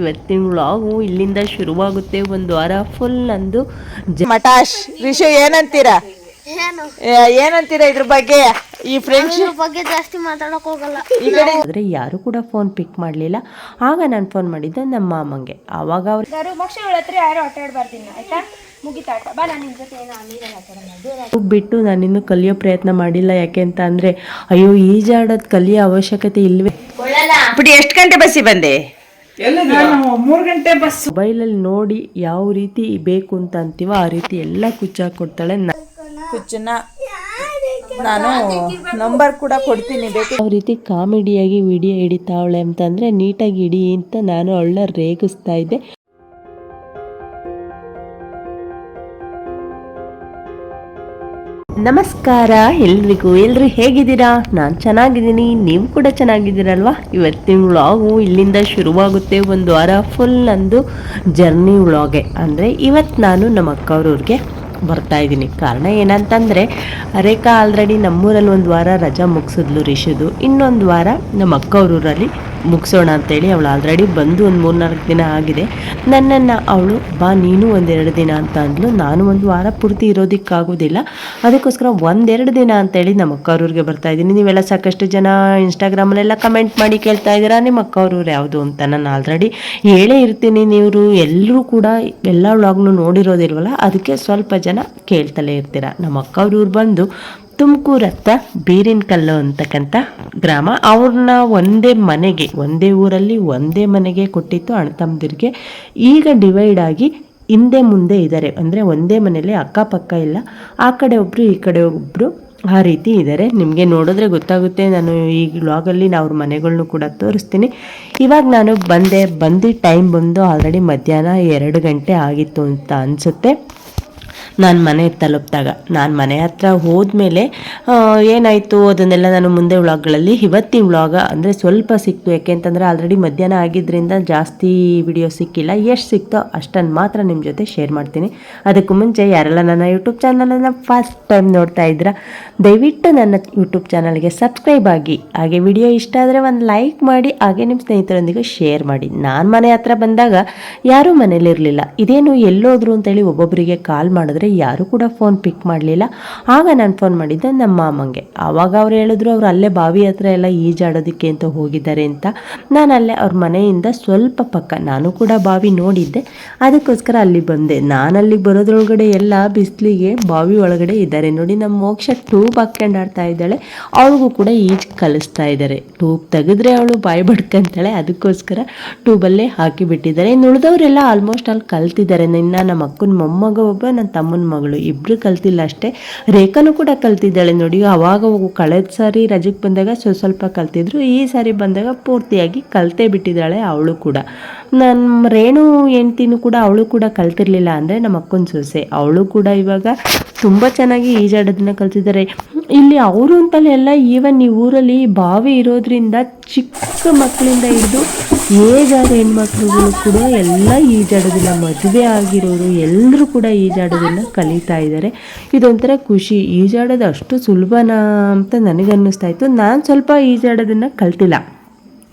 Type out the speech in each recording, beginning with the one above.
ಇವತ್ತಿನ ವ್ಲಾಗು ಇಲ್ಲಿಂದ ಶುರುವಾಗುತ್ತೆ ಒಂದು ವಾರ ಫುಲ್ ನಂದು ಮಟಾಶ್ ರಿಷು ಏನಂತೀರಾ? ಏನು? ಏನಂತೀರಾ ಇದ್ರ ಬಗ್ಗೆ? ಈ ಫ್ರೆಂಡ್ಶಿಪ್ ಬಗ್ಗೆ ಜಾಸ್ತಿ ಮಾತಾಡಕ್ ಹೋಗಲ್ಲ. ಈ ಕಡೆ ಆದರೆ ಯಾರು ಕೂಡ ಫೋನ್ ಪಿಕ್ ಮಾಡಲಿಲ್ಲ. ಆಗ ನಾನು ಫೋನ್ ಮಾಡಿದ್ದೆ ನಮ್ಮ ಮಾಮಂಗೆ. ಆವಾಗ ಅವ್ರು ಯಾರು ಮೋಕ್ಷಗಳ ಹತ್ರ ಯಾರು ಆಟ ಆಡ್ಬಾರ್ದಿನ ಆಯ್ತಾ? ಬಿಟ್ಟು ನಾನಿನ್ನು ಕಲಿಯೋ ಪ್ರಯತ್ನ ಮಾಡಿಲ್ಲ. ಯಾಕೆ ಅಂತ ಅಂದರೆ ಅಯ್ಯೋ ಈಜಾಡೋದ್ ಕಲಿಯೋ ಅವಶ್ಯಕತೆ ಇಲ್ವೇ ಬಿಡಿ ಎಷ್ಟು ಗಂಟೆ ಬಸ್ಸಿ ಬಂದೆ? ಮೊಬೈಲಲ್ಲಿ ನೋಡಿ ಯಾವ ರೀತಿ ಬೇಕು ಅಂತ ಅಂತೀವ ಆ ರೀತಿ ಎಲ್ಲ ಕುಚ್ಚ ಕೊಡ್ತಾಳೆ ಕುಚ್ಚನ್ನ ನಾನು ನಂಬರ್ ಕೂಡ ಕೊಡ್ತೀನಿ ಬೇಕು ಯಾವ ರೀತಿ ಕಾಮಿಡಿಯಾಗಿ ವಿಡಿಯೋ ಹಿಡಿತಾವಳೆ ಅಂತಂದ್ರೆ ನೀಟಾಗಿ ಹಿಡಿ ಅಂತ ನಾನು ಅವಳನ್ನ ರೇಗಿಸ್ತಾ ಇದ್ದೆ. ನಮಸ್ಕಾರ ಎಲ್ರಿಗೂ. ಎಲ್ರು ಹೇಗಿದ್ದೀರಾ? ನಾನು ಚೆನ್ನಾಗಿದ್ದೀನಿ. ನೀವು ಕೂಡ ಚೆನ್ನಾಗಿದ್ದೀರಲ್ವಾ? ಇವತ್ತಿನ ವ್ಲಾಗು ಇಲ್ಲಿಂದ ಶುರುವಾಗುತ್ತೆ ಒಂದು ವಾರ ಫುಲ್ ನಂದು ಜರ್ನಿ ವ್ಲಾಗೆ. ಅಂದರೆ ಇವತ್ತು ನಾನು ನಮ್ಮ ಅಕ್ಕವ್ರವ್ರಿಗೆ ಬರ್ತಾ ಇದ್ದೀನಿ. ಕಾರಣ ಏನಂತಂದರೆ, ರೇಖಾ ಆಲ್ರೆಡಿ ನಮ್ಮೂರಲ್ಲಿ ಒಂದು ವಾರ ರಜಾ ಮುಗಿಸಿದ್ಲು ರಿಷಿದು. ಇನ್ನೊಂದು ವಾರ ನಮ್ಮ ಅಕ್ಕವ್ರೂರಲ್ಲಿ ಮುಗಿಸೋಣ ಅಂತೇಳಿ ಅವಳು ಆಲ್ರೆಡಿ ಬಂದು ಒಂದು ಮೂರ್ನಾಲ್ಕು ದಿನ ಆಗಿದೆ. ನನ್ನನ್ನು ಅವಳು, ಬಾ ನೀನು ಒಂದೆರಡು ದಿನ ಅಂತ ಅಂದ್ಲು. ನಾನು ಒಂದು ವಾರ ಪೂರ್ತಿ ಇರೋದಕ್ಕಾಗೋದಿಲ್ಲ. ಅದಕ್ಕೋಸ್ಕರ ಒಂದೆರಡು ದಿನ ಅಂತೇಳಿ ನಮ್ಮ ಅಕ್ಕವ್ರೂರಿಗೆ ಬರ್ತಾ ಇದ್ದೀನಿ. ನೀವೆಲ್ಲ ಸಾಕಷ್ಟು ಜನ ಇನ್ಸ್ಟಾಗ್ರಾಮಲ್ಲೆಲ್ಲ ಕಮೆಂಟ್ ಮಾಡಿ ಕೇಳ್ತಾ ಇದ್ದೀರಾ? ನಿಮ್ಮ ಅಕ್ಕವ್ರವ್ರು ಯಾವುದು ಅಂತ ನಾನು ಆಲ್ರೆಡಿ ಹೇಳೇ ಇರ್ತೀನಿ. ನೀವು ಎಲ್ಲರೂ ಕೂಡ ಎಲ್ಲ ವ್ಲಾಗ್ನು ನೋಡಿರೋದಿಲ್ವಲ್ಲ, ಅದಕ್ಕೆ ಸ್ವಲ್ಪ ಜನ ಕೇಳ್ತಲೇ ಇರ್ತೀರ? ನಮ್ಮ ಅಕ್ಕವ್ರೂರು ಬಂದು ತುಮಕೂರು ಹತ್ರ ಬೀರಿನಕಲ್ಲು ಅಂತಕ್ಕಂಥ ಗ್ರಾಮ. ಅವ್ರನ್ನ ಒಂದೇ ಮನೆಗೆ, ಒಂದೇ ಊರಲ್ಲಿ ಒಂದೇ ಮನೆಗೆ ಕೊಟ್ಟಿತ್ತು ಅಣ್ಣತಮ್ಮದಿರಿಗೆ ಈಗ ಡಿವೈಡ್ ಆಗಿ ಹಿಂದೆ ಮುಂದೆ ಇದ್ದಾರೆ ಅಂದರೆ ಒಂದೇ ಮನೆಯಲ್ಲಿ ಅಕ್ಕಪಕ್ಕ ಇಲ್ಲ. ಆ ಕಡೆ ಒಬ್ಬರು ಈ ಕಡೆ ಒಬ್ಬರು ಆ ರೀತಿ ಇದ್ದಾರೆ ನಿಮಗೆ ನೋಡಿದ್ರೆ ಗೊತ್ತಾಗುತ್ತೆ. ನಾನು ಈ ಲಾಗಲ್ಲಿ ನಾವು ಅವ್ರ ಮನೆಗಳನ್ನೂ ಕೂಡ ತೋರಿಸ್ತೀನಿ. ಇವಾಗ ನಾನು ಬಂದೆ, ಬಂದು ಟೈಮ್ ಬಂದು ಆಲ್ರೆಡಿ ಮಧ್ಯಾಹ್ನ ಎರಡು ಗಂಟೆ ಆಗಿತ್ತು ಅಂತ ಅನಿಸುತ್ತೆ. ನಾನು ಮನೆ ತಲುಪಿದಾಗ, ನಾನು ಮನೆ ಹತ್ರ ಹೋದ್ಮೇಲೆ ಏನಾಯಿತು? ಅದನ್ನೆಲ್ಲ ನಾನು ಮುಂದೆ ವ್ಲಾಗ್ಗಳಲ್ಲಿ ಇವತ್ತಿನ ವ್ಲಾಗ ಅಂದರೆ ಸ್ವಲ್ಪ ಸಿಕ್ತು. ಯಾಕೆ ಅಂತಂದರೆ ಆಲ್ರೆಡಿ ಮಧ್ಯಾಹ್ನ ಆಗಿದ್ದರಿಂದ ಜಾಸ್ತಿ ವಿಡಿಯೋ ಸಿಕ್ಕಿಲ್ಲ. ಎಷ್ಟು ಸಿಕ್ತೋ ಅಷ್ಟನ್ನು ಮಾತ್ರ ನಿಮ್ಮ ಜೊತೆ ಶೇರ್ ಮಾಡ್ತೀನಿ. ಅದಕ್ಕೂ ಮುಂಚೆ ಯಾರೆಲ್ಲ ನನ್ನ ಯೂಟ್ಯೂಬ್ ಚಾನಲನ್ನು ಫಸ್ಟ್ ಟೈಮ್ ನೋಡ್ತಾ ಇದ್ದೀರಾ, ದಯವಿಟ್ಟು ನನ್ನ ಯೂಟ್ಯೂಬ್ ಚಾನಲ್ಗೆ ಸಬ್ಸ್ಕ್ರೈಬ್ ಆಗಿ. ಹಾಗೆ ವಿಡಿಯೋ ಇಷ್ಟ ಆದರೆ ಒಂದು ಲೈಕ್ ಮಾಡಿ, ಹಾಗೆ ನಿಮ್ಮ ಸ್ನೇಹಿತರೊಂದಿಗೆ ಶೇರ್ ಮಾಡಿ. ನಾನು ಮನೆ ಹತ್ರ ಬಂದಾಗ ಯಾರೂ ಮನೇಲಿರಲಿಲ್ಲ. ಇದೇನು ಎಲ್ಲೋದ್ರು ಅಂತೇಳಿ ಒಬ್ಬೊಬ್ಬರಿಗೆ ಕಾಲ್ ಮಾಡಿದ್ರೆ ಯಾರೂ ಕೂಡ ಫೋನ್ ಪಿಕ್ ಮಾಡಲಿಲ್ಲ. ಆಗ ನಾನು ಫೋನ್ ಮಾಡಿದ್ದೆ ನಮ್ಮ ಮಾಮಂಗೆ. ಆವಾಗ ಅವ್ರು ಹೇಳಿದ್ರು, ಅವ್ರು ಅಲ್ಲೇ ಬಾವಿ ಹತ್ರ ಎಲ್ಲ ಈಜಾಡೋದಕ್ಕೆ ಅಂತ ಹೋಗಿದ್ದಾರೆ ಅಂತ. ನಾನು ಅಲ್ಲೇ ಅವ್ರ ಮನೆಯಿಂದ ಸ್ವಲ್ಪ ಪಕ್ಕ, ನಾನು ಕೂಡ ಬಾವಿ ನೋಡಿದ್ದೆ. ಅದಕ್ಕೋಸ್ಕರ ಅಲ್ಲಿ ಬಂದೆ. ನಾನು ಅಲ್ಲಿಗೆ ಬರೋದ್ರೊಳಗಡೆ ಎಲ್ಲ ಬಿಸಿಲಿಗೆ ಬಾವಿ ಒಳಗಡೆ ಇದ್ದಾರೆ. ನೋಡಿ, ನಮ್ಮ ಮೋಕ್ಷ ಟೂಬ್ ಹಾಕ್ಕೊಂಡು ಆಡ್ತಾ ಇದ್ದಾಳೆ. ಅವಳಿಗೂ ಕೂಡ ಈಜ್ ಕಲಿಸ್ತಾ ಇದ್ದಾರೆ. ಟೂಬ್ ತೆಗೆದ್ರೆ ಅವಳು ಬಾಯಿ ಬಡ್ಕಂತಾಳೆ. ಅದಕ್ಕೋಸ್ಕರ ಟೂಬಲ್ಲೇ ಹಾಕಿಬಿಟ್ಟಿದ್ದಾರೆ. ಇನ್ನು ಉಳಿದವರೆಲ್ಲ ಆಲ್ಮೋಸ್ಟ್ ಅಲ್ಲಿ ಕಲ್ತಿದ್ದಾರೆ. ನಿನ್ನ ನಮ್ಮ ಅಕ್ಕನ ಮೊಮ್ಮಗ ಒಬ್ಬ, ನನ್ನ ತಮ್ಮನ ಮಗಳು. ಇಬ್ಬರು ಕಲ್ತಿಲ್ಲ ಅಷ್ಟೇ. ರೇಖಾನು ಕೂಡ ಕಲ್ತಿದ್ದಾಳೆ ನೋಡಿ. ಅವಾಗ ಕಳೆದ ಸಾರಿ ರಜಕ್ಕೆ ಬಂದಾಗ ಸ್ವಲ್ಪ ಸ್ವಲ್ಪ ಕಲ್ತಿದ್ರು. ಈ ಸಾರಿ ಬಂದಾಗ ಪೂರ್ತಿಯಾಗಿ ಕಲ್ತೇ ಬಿಟ್ಟಿದ್ದಾಳೆ ಅವಳು ಕೂಡ. ನನ್ನ ರೇಣು ಹೆಂಡ್ತಿನೂ ಕೂಡ ಅವಳು ಕೂಡ ಕಲ್ತಿರ್ಲಿಲ್ಲ ಅಂದರೆ ನಮ್ಮ ಅಕ್ಕನ ಸೊಸೆ. ಅವಳು ಕೂಡ ಇವಾಗ ತುಂಬ ಚೆನ್ನಾಗಿ ಈಜಾಡೋದನ್ನ ಕಲ್ತಿದ್ದಾರೆ. ಇಲ್ಲಿ ಅವರು ಅಂತಲೇ ಎಲ್ಲ ಈವನ್ ಈ ಊರಲ್ಲಿ ಬಾವಿ ಇರೋದ್ರಿಂದ ಚಿಕ್ಕ ಮಕ್ಕಳಿಂದ ಹಿಡಿದು ಏಜಾದ ಹೆಣ್ಮಕ್ಳುಗಳು ಕೂಡ ಎಲ್ಲ ಈಜಾಡೋದಿಲ್ಲ. ಮದುವೆ ಆಗಿರೋರು ಎಲ್ಲರೂ ಕೂಡ ಈಜಾಡೋದನ್ನ ಕಲಿತಾ ಇದ್ದಾರೆ. ಇದೊಂಥರ ಖುಷಿ. ಈಜಾಡೋದು ಅಷ್ಟು ಸುಲಭನಾ ಅಂತ ನನಗನ್ನಿಸ್ತಾ ಇತ್ತು. ನಾನು ಸ್ವಲ್ಪ ಈಜಾಡೋದನ್ನು ಕಲ್ತಿಲ್ಲ.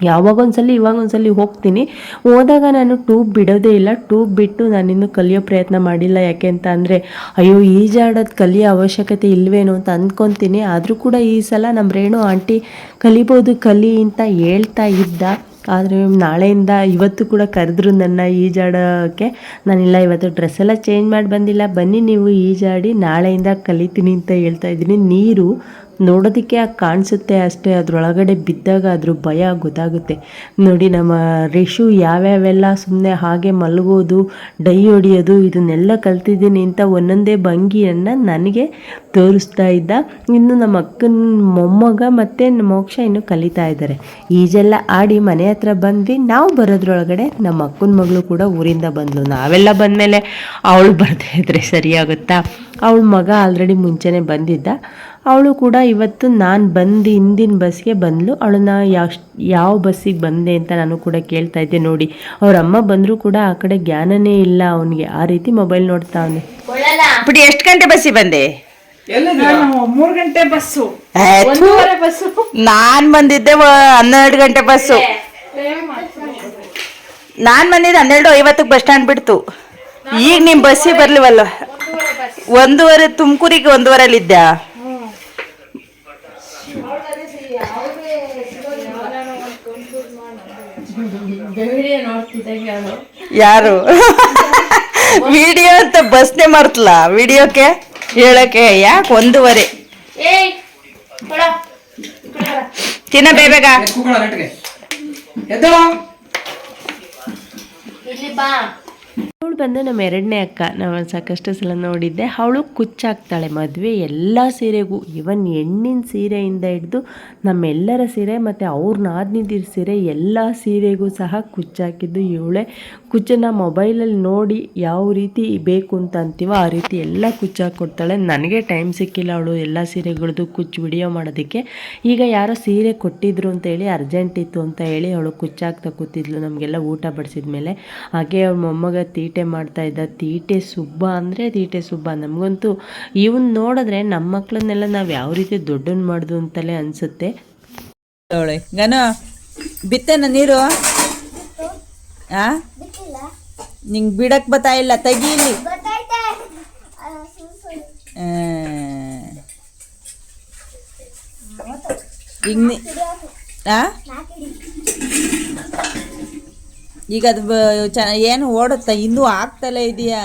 ಯಾವಾಗ ಒಂದ್ಸಲಿ ಇವಾಗ ಒಂದ್ಸಲಿ ಹೋಗ್ತೀನಿ. ಹೋದಾಗ ನಾನು ಟ್ಯೂಬ್ ಬಿಡೋದೇ ಇಲ್ಲ. ಟ್ಯೂಬ್ ಬಿಟ್ಟು ನಾನಿನ್ನು ಕಲಿಯೋ ಪ್ರಯತ್ನ ಮಾಡಿಲ್ಲ. ಯಾಕೆ ಅಂತ ಅಂದರೆ, ಅಯ್ಯೋ, ಈಜಾಡೋದು ಕಲಿಯೋ ಅವಶ್ಯಕತೆ ಇಲ್ವೇನೋ ಅಂತ ಅಂದ್ಕೊತೀನಿ ಆದರೂ ಕೂಡ ಈ ಸಲ ನಮ್ಮ ರೇಣು ಆಂಟಿ ಕಲಿಬೋದು ಕಲಿ ಅಂತ ಹೇಳ್ತಾ ಇದ್ದ. ಆದರೆ ನಾಳೆಯಿಂದ ಇವತ್ತು ಕೂಡ ಕರೆದ್ರು ನನ್ನ ಈಜಾಡೋಕ್ಕೆ ನಾನಿಲ್ಲ, ಇವತ್ತು ಡ್ರೆಸ್ ಎಲ್ಲ ಚೇಂಜ್ ಮಾಡಿ ಬಂದಿಲ್ಲ. ಬನ್ನಿ ನೀವು ಈಜಾಡಿ ನಾಳೆಯಿಂದ ಕಲಿತೀನಿ ಅಂತ ಹೇಳ್ತಾ ಇದ್ದೀನಿ. ನೀರು ನೋಡೋದಕ್ಕೆ ಆಗ ಕಾಣಿಸುತ್ತೆ ಅಷ್ಟೇ, ಅದರೊಳಗಡೆ ಬಿದ್ದಾಗ ಅದ್ರ ಭಯ ಗೊತ್ತಾಗುತ್ತೆ. ನೋಡಿ, ನಮ್ಮ ರಿಷು ಯಾವ್ಯಾವೆಲ್ಲ ಸುಮ್ಮನೆ ಹಾಗೆ ಮಲಗೋದು, ಡೈ ಹೊಡಿಯೋದು, ಇದನ್ನೆಲ್ಲ ಕಲ್ತಿದ್ದೀನಿ ಅಂತ ಒಂದೊಂದೇ ಭಂಗಿಯನ್ನು ನನಗೆ ತೋರಿಸ್ತಾ ಇದ್ದ. ಇನ್ನು ನಮ್ಮ ಅಕ್ಕನ ಮೊಮ್ಮಗ ಮತ್ತು ಮೋಕ್ಷ ಇನ್ನು ಕಲಿತಾ ಇದ್ದಾರೆ. ಈಜೆಲ್ಲ ಆಡಿ ಮನೆ ಹತ್ರ ಬಂದ್ವಿ. ನಾವು ಬರೋದ್ರೊಳಗಡೆ ನಮ್ಮ ಅಕ್ಕನ ಮಗಳು ಕೂಡ ಊರಿಂದ ಬಂದಳು ನಾವೆಲ್ಲ ಬಂದಮೇಲೆ ಅವಳು ಬರ್ತಾ ಇದ್ರೆ ಸರಿಯಾಗುತ್ತಾ? ಅವಳ ಮಗ ಆಲ್ರೆಡಿ ಮುಂಚೆನೇ ಬಂದಿದ್ದ. ಅವಳು ಕೂಡ ಇವತ್ತು ನಾನು ಬಂದು ಹಿಂದಿನ ಬಸ್ಗೆ ಬಂದಳು ಅವಳನ್ನ ಯಾವ ಯಾವ ಬಸ್ಸಿಗೆ ಬಂದೆ ಅಂತ ನಾನು ಕೂಡ ಕೇಳ್ತಾ ಇದ್ದೆ ನೋಡಿ. ಅವ್ರ ಅಮ್ಮ ಬಂದರೂ ಕೂಡ ಆ ಕಡೆ ಜ್ಞಾನನೇ ಇಲ್ಲ ಅವನಿಗೆ. ಆ ರೀತಿ ಮೊಬೈಲ್ ನೋಡ್ತಾ ಅವನು. ಬಿಡಿ ಎಷ್ಟು ಗಂಟೆ ಬಸ್ಸಿಗೆ ಬಂದೆ? ಮೂರು ಗಂಟೆ ಬಸ್ಸು. ನಾನು ಬಂದಿದ್ದೆ ವ- ಹನ್ನೆರಡು ಗಂಟೆ ಬಸ್ಸು. ನಾನ್ ಬಂದಿದ್ದೆ ಹನ್ನೆರಡು ಐವತ್ತಕ್ಕೆ ಬಸ್ ಸ್ಟ್ಯಾಂಡ್ ಬಿಡ್ತು. ಈಗ ನಿಮ್ ಬಸ್ಸಿಗೆ ಬರ್ಲಿವಲ್ಲ. ಒಂದೂವರೆ ತುಮಕೂರಿಗೆ ಒಂದೂವರೆಲಿದ್ದ ಯಾರು? ವಿಡಿಯೋ ಅಂತ ಬಸ್ನೆ ಮರ್ತಲ ವಿಡಿಯೋಕ್ಕೆ ಹೇಳಕ್ಕೆ ಯಾಕೆ ಒಂದೂವರೆ? ತಿನ್ನ ಬೇಗ ಕೂಗೋಣ ನೆಟ್ಗೆ ಇಲ್ಲಿ ಬಾ. ಬಂದು ನಮ್ಮ ಎರಡನೇ ಅಕ್ಕ, ನಾವು ಸಾಕಷ್ಟು ಸಲ ನೋಡಿದ್ದೆ. ಅವಳು ಕುಚ್ಚಾಕ್ತಾಳೆ ಮದುವೆ ಎಲ್ಲ ಸೀರೆಗೂ. ಇವನ್ ಹೆಣ್ಣಿನ ಸೀರೆಯಿಂದ ಹಿಡಿದು ನಮ್ಮೆಲ್ಲರ ಸೀರೆ ಮತ್ತು ಅವ್ರ ನಾದ್ನಿದಿರ ಸೀರೆ ಎಲ್ಲ ಸೀರೆಗೂ ಸಹ ಕುಚ್ಚಾಕಿದ್ದು ಇವಳೆ. ಕುಚ್ಚನ್ನು ಮೊಬೈಲಲ್ಲಿ ನೋಡಿ ಯಾವ ರೀತಿ ಬೇಕು ಅಂತ ಅಂತೀವೋ ಆ ರೀತಿ ಎಲ್ಲ ಕುಚ್ಚಾಕೊಡ್ತಾಳೆ. ನನಗೆ ಟೈಮ್ ಸಿಕ್ಕಿಲ್ಲ ಅವಳು ಎಲ್ಲ ಸೀರೆಗಳದ್ದು ಕುಚ್ಚು ವಿಡಿಯೋ ಮಾಡೋದಕ್ಕೆ. ಈಗ ಯಾರೋ ಸೀರೆ ಕೊಟ್ಟಿದ್ರು ಅಂತ ಹೇಳಿ ಅರ್ಜೆಂಟ್ ಇತ್ತು ಅಂತ ಹೇಳಿ ಅವಳು ಕುಚ್ಚಾಕ್ತಾ ಕೂತಿದ್ಲು. ನಮಗೆಲ್ಲ ಊಟ ಬಡಿಸಿದ ಮೇಲೆ ಹಾಗೆ ಅವ್ರ ಮೊಮ್ಮಗ ತೀಟೆ ಮಾಡ್ತಾ ಇದ್ದ ತೀಟೆ ಸುಬ್ಬ ಅಂದರೆ ತೀಟೆ ಸುಬ್ಬ. ನಮಗಂತೂ ಇವನ್ ನೋಡಿದ್ರೆ ನಮ್ಮ ಮಕ್ಕಳನ್ನೆಲ್ಲ ನಾವು ಯಾವ ರೀತಿ ದೊಡ್ಡನ್ ಮಾಡ್ದು ಅಂತಲೇ ಅನಿಸುತ್ತೆ. ಬಿತ್ತೇನ ನೀರು? ಆ? ನಿಂಗೆ ಬಿಡಕ್ಕೆ ಬತ್ತಾ ಇಲ್ಲ? ತೆಗೀಲಿ ಆ. ಈಗ ನೀ ಆ? ಈಗ ಅದು ಏನು ಓಡುತ್ತಾ? ಇನ್ನೂ ಆಗ್ತಲೇ ಇದೆಯಾ?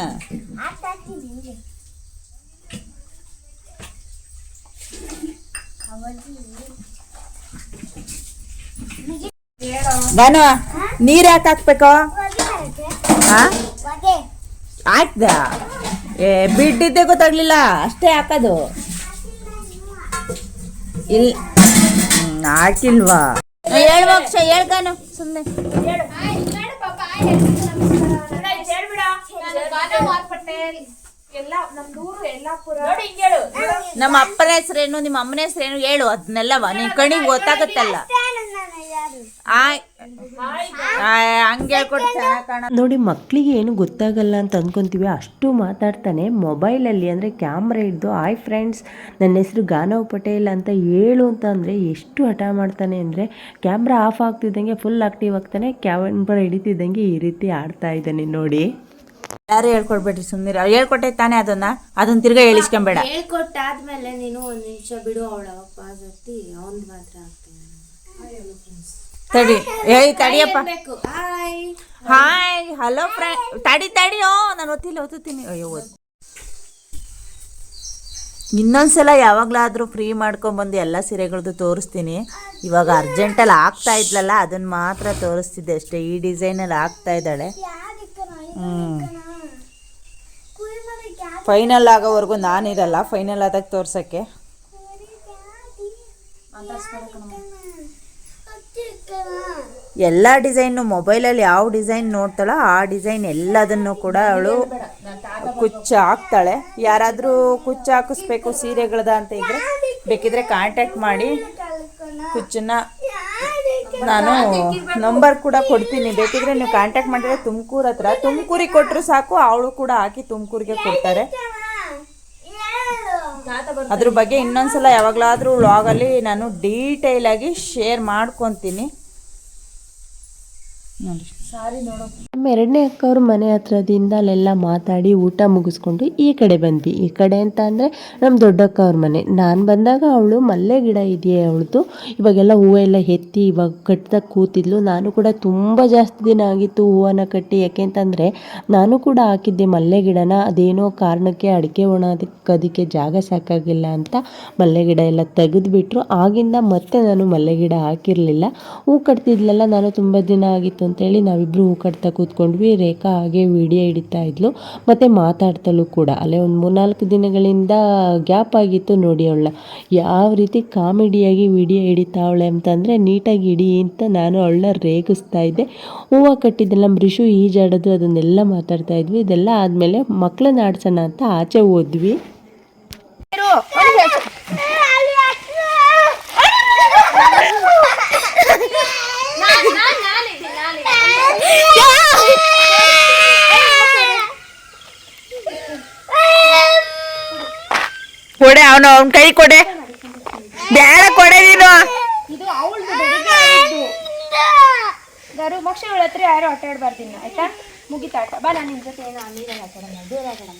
ನಾನು ನೀರ್ ಯಾಕೆ ಹಾಕ್ಬೇಕು? ಆಯ್ತದ ಹಾಕ್ದ? ಏ ಬಿಡ್ಡಿದ್ದೆ ಗೊತ್ತಾಗ್ಲಿಲ್ಲ. ಅಷ್ಟೇ ಹಾಕೋದು. ಇಲ್ ಹ್ಮ್, ಹಾಕಿಲ್ವಾ? ಹೇಳ್ ಹೇಳ್ಕಾನು ಸುಮ್ಮನೆ ನಮ್ಮ ಅಪ್ಪನ ಹೆಸರೇನು ನಿಮ್ಮ ಅಮ್ಮನ ಹೆಸರೇನು ಹೇಳು ಅದನ್ನೆಲ್ಲವ. ನಿನ್ ಕಣಿಗೆ ಗೊತ್ತಾಗತ್ತಲ್ಲ. ನೋಡಿ ಮಕ್ಕಳಿಗೆ ಏನು ಗೊತ್ತಾಗಲ್ಲ ಅಂತ ಅಂದ್ಕೊಂತೀವಿ ಅಷ್ಟು ಮಾತಾಡ್ತಾನೆ ಮೊಬೈಲಲ್ಲಿ ಅಂದರೆ ಕ್ಯಾಮ್ರಾ ಇದ್ದು ಆಯ್ ಫ್ರೆಂಡ್ಸ್ ನನ್ನ ಹೆಸರು ಗಾನವ್ ಪಟೇಲ್ ಅಂತ ಹೇಳು ಅಂತ ಅಂದರೆ ಎಷ್ಟು ಹಠ ಮಾಡ್ತಾನೆ ಅಂದರೆ ಕ್ಯಾಮ್ರಾ ಆಫ್ ಆಗ್ತಿದ್ದಂಗೆ ಫುಲ್ ಆಕ್ಟಿವ್ ಆಗ್ತಾನೆ ಕ್ಯಾಮ್ರಾ ಹಿಡಿತಿದ್ದಂಗೆ ಈ ರೀತಿ ಆಡ್ತಾ ಇದ್ದಾನೆ ನೋಡಿ. ಯಾರು ಹೇಳ್ಕೊಡ್ಬೇಡ್ರಿ ಸುಮ್ಮನೆ ಹೇಳ್ಕೊಟ್ಟೆ ತಾನೇ ಅದನ್ನ. ಅದನ್ನ ತಿರ್ಗಾ ಹೇಳಿಸ್ಕೊಂಬೇಡ. ಹೇಳ್ಕೊಟ್ಟಾದ್ಮೇಲೆ ನೀನು ಒಂದ್ ನಿಮಿಷ ಬಿಡು ಅವಳ ಪಾಸ್ ಹತ್ತಿ ಅವ್ನ್ ಮಾತ್ರ ಆಗ್ತೀನಿ ತಡಿ. ಏಯ್ ತಡಿಯಪ್ಪ. ಹಾಯ್ ಹಾಯ್ ಹಲೋ ಫ್ರೆಂಡ್ ತಡಿ ತಡಿಯೋ ನಾನು ಓದ್ತಿಲ್ಲ ಓದುತ್ತೀನಿ ಅಯ್ಯೋ ಓದ್. ಇನ್ನೊಂದ್ಸಲ ಯಾವಾಗಲಾದರೂ ಫ್ರೀ ಮಾಡ್ಕೊಂಬಂದು ಎಲ್ಲ ಸೀರೆಗಳದ್ದು ತೋರಿಸ್ತೀನಿ. ಇವಾಗ ಅರ್ಜೆಂಟಲ್ಲಿ ಆಗ್ತಾ ಇದ್ಲಲ್ಲ ಅದನ್ನ ಮಾತ್ರ ತೋರಿಸ್ತಿದ್ದೆ ಅಷ್ಟೇ. ಈ ಡಿಸೈನಲ್ಲಿ ಆಗ್ತಾ ಇದ್ದಾಳೆ. ಹ್ಮ್. ಫೈನಲ್ ಆಗೋವರೆಗೂ ನಾನಿರಲ್ಲ. ಫೈನಲ್ ಆದಾಗ ತೋರ್ಸಕ್ಕೆ. ಎಲ್ಲ ಡಿಸೈನು ಮೊಬೈಲಲ್ಲಿ ಯಾವ ಡಿಸೈನ್ ನೋಡ್ತಾಳೋ ಆ ಡಿಸೈನ್ ಎಲ್ಲದನ್ನು ಕೂಡ ಅವಳು ಕುಚ್ಚು ಹಾಕ್ತಾಳೆ. ಯಾರಾದರೂ ಕುಚ್ಚು ಹಾಕಿಸ್ಬೇಕು, ಸೀರೆಗಳದ ಅಂತ ಇದ್ರೆ ಬೇಕಿದ್ರೆ ಕಾಂಟ್ಯಾಕ್ಟ್ ಮಾಡಿ ಕುಚ್ಚನ್ನ ನಾನು ನಂಬರ್ ಕೂಡ ಕೊಡ್ತೀನಿ. ಬೇಕಿದ್ರೆ ನೀವು ಕಾಂಟ್ಯಾಕ್ಟ್ ಮಾಡಿದ್ರೆ ತುಮಕೂರು ಹತ್ರ. ತುಮಕೂರಿಗೆ ಕೊಟ್ಟರು ಸಾಕು, ಅವಳು ಕೂಡ ಹಾಕಿ ತುಮಕೂರಿಗೆ ಕೊಡ್ತಾರೆ. ಅದ್ರ ಬಗ್ಗೆ ಇನ್ನೊಂದ್ಸಲ ಯಾವಾಗಲಾದರೂ ವ್ಲಾಗಲ್ಲಿ ನಾನು ಡೀಟೇಲ್ ಆಗಿ ಶೇರ್ ಮಾಡ್ಕೊತೀನಿ. ನೋಡಿ. ನಮ್ಮ ಎರಡನೇ ಅಕ್ಕವ್ರ ಮನೆ ಹತ್ರದಿಂದ ಅಲ್ಲೆಲ್ಲ ಮಾತಾಡಿ ಊಟ ಮುಗಿಸ್ಕೊಂಡು ಈ ಕಡೆ ಬಂದ್ವಿ. ಈ ಕಡೆ ಅಂತ ಅಂದರೆ ನಮ್ಮ ದೊಡ್ಡಕ್ಕ ಅವ್ರ ಮನೆ. ನಾನು ಬಂದಾಗ ಅವಳು ಮಲ್ಲೆ ಗಿಡ ಇದೆಯೇ ಅವಳದು. ಇವಾಗೆಲ್ಲ ಹೂವೆಲ್ಲ ಎತ್ತಿ ಇವಾಗ ಕಟ್ಟಿದಾಗ ಕೂತಿದ್ಲು. ನಾನು ಕೂಡ ತುಂಬ ಜಾಸ್ತಿ ದಿನ ಆಗಿತ್ತು ಹೂವನ್ನು ಕಟ್ಟಿ. ಯಾಕೆಂತಂದರೆ ನಾನು ಕೂಡ ಹಾಕಿದ್ದೆ ಮಲ್ಲೆ ಗಿಡನ. ಅದೇನೋ ಕಾರಣಕ್ಕೆ ಅಡಿಕೆ ಒಣದಕ್ಕೆ ಜಾಗ ಸಾಕಾಗಿಲ್ಲ ಅಂತ ಮಲ್ಲೆ ಗಿಡ ಎಲ್ಲ ತೆಗೆದುಬಿಟ್ರು. ಆಗಿಂದ ಮತ್ತೆ ನಾನು ಮಲ್ಲೆ ಗಿಡ ಹಾಕಿರಲಿಲ್ಲ. ಹೂ ಕಟ್ತಿದ್ಲಲ್ಲ, ನಾನು ತುಂಬ ದಿನ ಆಗಿತ್ತು. ಅಂತೇಳಿ ನಾವಿಬ್ಬರು ಹೂ ಕಟ್ತಾ ಕೂತ್ಕೊಂಡ್ವಿ. ರೇಖಾ ಹಾಗೆ ವಿಡಿಯೋ ಹಿಡಿತಾ ಇದ್ಲು. ಮತ್ತು ಮಾತಾಡ್ತಲೂ ಕೂಡ. ಅಲ್ಲೇ ಒಂದು ಮೂರ್ನಾಲ್ಕು ದಿನಗಳಿಂದ ಗ್ಯಾಪ್ ಆಗಿತ್ತು ನೋಡಿ ಅವಳ ಯಾವ ರೀತಿ ಕಾಮಿಡಿಯಾಗಿ ವಿಡಿಯೋ ಹಿಡಿತಾವಳೆ ಅಂತಂದರೆ ನೀಟಾಗಿ ಹಿಡಿ ಅಂತ ನಾನು ಅವಳನ್ನ ರೇಗಿಸ್ತಾ ಇದ್ದೆ. ಹೂವು ಕಟ್ಟಿದ್ದೆಲ್ಲ ರಿಷು ಈಜಾಡೋದು ಅದನ್ನೆಲ್ಲ ಮಾತಾಡ್ತಾ ಇದ್ವಿ. ಇದೆಲ್ಲ ಆದಮೇಲೆ ಮಕ್ಕಳನ್ನ ಆಡ್ಸೋಣ ಅಂತ ಆಚೆ ಹೋದ್ವಿ. ಕೊಡೆ ಅವನು ಅವನ ಕೈ ಕೊಡೆ. ಬೇಡ ಕೊಡೆ ನೀನು. ಇದು ಅವಳದು ಬೆಳಿಗ್ಗೆ ಆಗಿದ್ದು. ಗರು ಮೋಕ್ಷ ಹತ್ರ ಯಾರು ಆಟ ಆಯ್ತಾ? ಮುಗಿತಾ ಆಟ ಬಾ ನಾನು ಜೊತೆ ಏನೋ ನೀರಲ್ಲಿ ಆಟ ಆಡೋಣ ದೂರ ಆಡೋಣ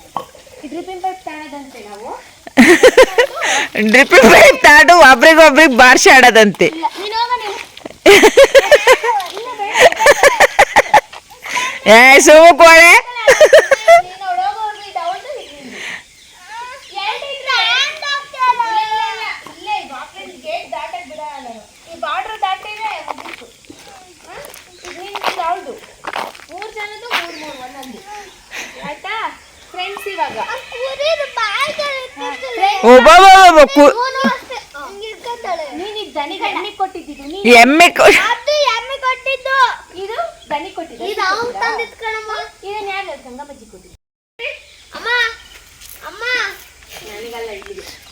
ಈ ಡ್ರಿಪ್ಪಿಂಗ್ ಪೈಪ್ ತಾಣದಂತೆ ನಾವು. Dripping pipe ತಾಡು ಒಬ್ರಿಗೊಬ್ರಿಗೆ ಬಾರ್ಸಿ ಆಡೋದಂತೆ. ಇಲ್ಲ ನೀನು ಏ ಸುಮ್ಮ ಕೋಳೆ ನೀನು ಹೋಗೋರ್ಗೆ ಇದು ಅವ್ಳ್ದು, ಇದು ನಿಂದು. ಎರಡು ಇದ್ರೆ ಇಲ್ಲ, ಇಲ್ಲ, ಇಲ್ಲ. ಇಲ್ಲೇ ಈ ಬಾಕ್ಲಿನ್ ಗೇಟ್ ದಾಟಕ್ ಬಿಡಲ್ಲ ನಾನು. ಈ ಬಾರ್ಡರ್ ದಾಟಿದ್ರೆ ಮುಗೀತು ಹ? ಇದು ನಿಂದು, ಇದು ಅವ್ಳ್ದು. ಮೂರ್ ಜನದ್ದು ಮೂರ್ ಮೂರ್ ಒಂದೊಂದು ಆಯ್ತಾ ಫ್ರೆಂಡ್ಸ್ ಇವಾಗ ಒಬ್ಬೊಬ್ಬ ಕು ನೀನ್ ಈಗ ದನಿಗೆ ಎಣ್ಣೆ ಕೊಟ್ಟಿದ್ದು ನೀನ್ ಎಮ್ಮೆ ಕೊ- ಇದು ದನಿ ಕೊಟ್ಟಿದ್ದು ಇದನ್ನ ಯಾರು ಗಂಗಮ್ಮಜ್ಜಿ ಎಮ್ಮೆ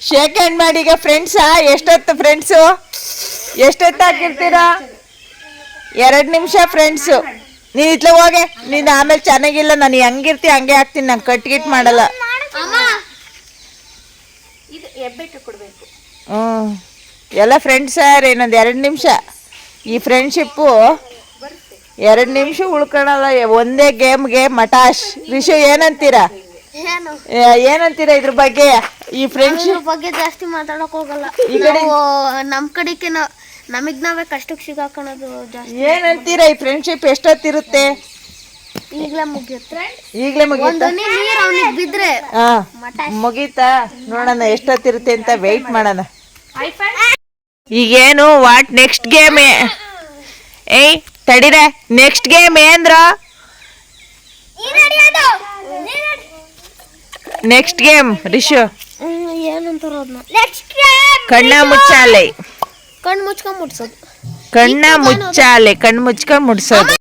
ಶೇಕ್ ಹ್ಯಾಂಡ್ ಮಾಡಿ ಈಗ ಫ್ರೆಂಡ್ಸಾ ಎಷ್ಟೊತ್ತು ಫ್ರೆಂಡ್ಸು ಎಷ್ಟೊತ್ತು ಹಾಕಿರ್ತೀರಾ? ಎರಡು ನಿಮಿಷ. ಫ್ರೆಂಡ್ಸು ನೀನು ಇತ್ಲ ಹೋಗೆ. ನೀನು ಆಮೇಲೆ ಚೆನ್ನಾಗಿಲ್ಲ. ನಾನು ಹೆಂಗಿರ್ತಿ ಹಂಗೆ ಹಾಕ್ತೀನಿ. ನಾನು ಕಟ್ಗಿಟ್ ಮಾಡಲ್ಲ. ಹೆಬ್ಬೆಟ್ಟು ಕೊಡ್ಬೇಕು. ಹ್ಞೂ ಎಲ್ಲ ಫ್ರೆಂಡ್ಸ್ ಸರ್ ಇನ್ನೊಂದು ಎರಡು ನಿಮಿಷ. ಈ ಫ್ರೆಂಡ್ಶಿಪ್ಪು ಎರಡು ನಿಮಿಷ ಉಳ್ಕೊಳಲ್ಲ ಒಂದೇ ಗೇಮ್ಗೆ ಮಟಾಶ್. ರಿಷು ಏನಂತೀರಾ? ಏನಂತೀರ ಏನಂತೀರಾ ಇದ್ರ ಬಗ್ಗೆ? ಈ ಫ್ರೆಂಡ್ಶಿಪ್ ಬಗ್ಗೆ ಜಾಸ್ತಿ ಮಾತಾಡಕ್ ಹೋಗಲ್ಲ. ಈ ಕಡೆ ನಾವು ನಮ್ ಕಡೆಗೆ ನಾವ್ ನಮಗ್ ನಾವೇ ಕಷ್ಟಕ್ಕೆ ಸಿಗಾಕೊಳ್ಳೋದು ಜಾಸ್ತಿ. ಏನಂತೀರಾ ಈ ಫ್ರೆಂಡ್ಶಿಪ್ ಎಷ್ಟೊತ್ತಿರುತ್ತೆ? ಈಗ್ಲೇ ಮುಗಿಯುತ್ತೆ. ಈಗಲೇ ನೀರ್ ಅವನಿಗೆ ಬಿದ್ರೆ ಹಾ ಮುಗೀತಾ? ನೋಡೋಣ ಎಷ್ಟೊತ್ತಿರುತ್ತೆ ಅಂತ ವೆಯ್ಟ್ ಮಾಡೋಣ. ಈಗೇನು ವಾಟ್ ನೆಕ್ಸ್ಟ್ ಗೇಮ್ ಏಯ್ ತಡಿರೆ ನೆಕ್ಸ್ಟ್ ಗೇಮ್ ಏನ್ರ? ನೆಕ್ಸ್ಟ್ ಗೇಮ್ ಏನಂತಾರ ಅದನ್ನ ಕಣ್ಣ ಮುಚ್ಚಾಲೆ. ಕಣ್ಣು ಮುಚ್ಕೊಂಡ್ ಮುಟ್ಸೋದು. ಕಣ್ಣ ಮುಚ್ಚಾಲೆ ಕಣ್ಣು ಮುಚ್ಕೊಂಡ್ ಮುಡ್ಸೋದು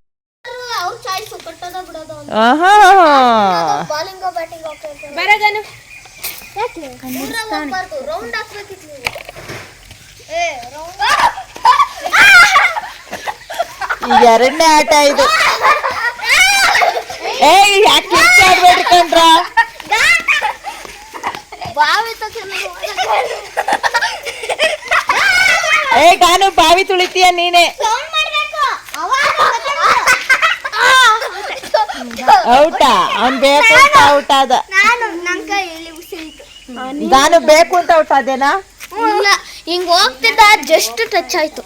ಎರಡನೇ ಆಟ ಇದು ಏಯ್ ಯಾಕೆ ಕಿರ್ಚಾಡ್ಬೇಡಿ ಕಣ್ರ ಬಾವಿ ತಕ್ಕ ಏ ಗಾನು ಬಾವಿ ತುಳಿತೀಯ ನೀನೆ ಔಟಾ. ಅವ್ನ್ ಬೇಕು ಅಂತ ಔಟ್ ಆದ. ನಾನು ನಂಗ ಇಲ್ಲಿ ಉಸಿರಿತು ಗಾನು ಬೇಕು ಅಂತ ಔಟ್ ಆದೇನಾ? ಇಲ್ಲ ಹಿಂಗ್ ಹೋಗ್ತಿದ್ದ ಜಸ್ಟ್ ಟಚ್ ಆಯ್ತು.